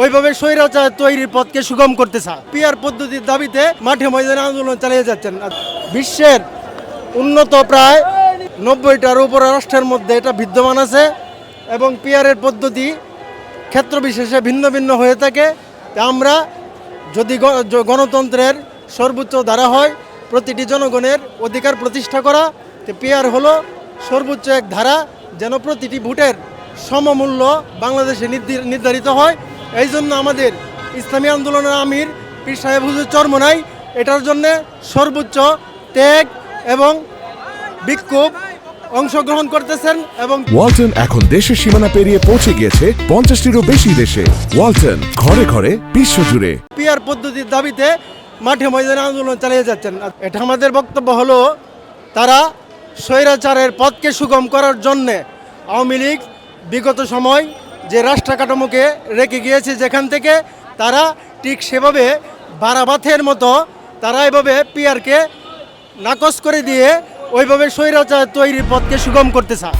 ওইভাবে স্বৈরাচার তৈরির পথকে সুগম করতে চায়। পিয়ার পদ্ধতির দাবিতে মাঠে ময়দানে আন্দোলন চালিয়ে যাচ্ছেন। বিশ্বের উন্নত প্রায় নব্বইটার উপর রাষ্ট্রের মধ্যে এটা বিদ্যমান আছে এবং পিয়ারের পদ্ধতি ক্ষেত্র বিশেষে ভিন্ন ভিন্ন হয়ে থাকে। আমরা যদি গণতন্ত্রের সর্বোচ্চ ধারা হয়, প্রতিটি জনগণের অধিকার প্রতিষ্ঠা করা, তো পিয়ার হলো সর্বোচ্চ এক ধারা যেন প্রতিটি ভোটের সমমূল্য বাংলাদেশে নির্ধারিত হয়। এই জন্য আমাদের ইসলামী আন্দোলনের আমির পীর সাহেব হুজুর চরমনাই এটার জন্য সর্বোচ্চ ত্যাগ এবং বিক্ষোভ অংশগ্রহণ করতেছেন এবং ওয়ালটন এখন দেশের সীমানা পেরিয়ে পৌঁছে গিয়েছে পঞ্চাশটিরও বেশি দেশে। ওয়ালটন ঘরে ঘরে বিশ্বজুড়ে। পিয়ার পদ্ধতির দাবিতে মাঠে ময়দানে আন্দোলন চালিয়ে যাচ্ছেন। এটা আমাদের বক্তব্য হলো তারা স্বৈরাচারের পথকে সুগম করার জন্যে আওয়ামী লীগ বিগত সময় যে রাষ্ট্র কাঠামোকে রেখে গিয়েছে যেখান থেকে তারা ঠিক সেভাবে বারাবাথের মতো তারা এভাবে পিয়ারকে নাকচ করে দিয়ে ওইভাবে স্বৈরাচার তৈরির পথকে সুগম করতে চায়।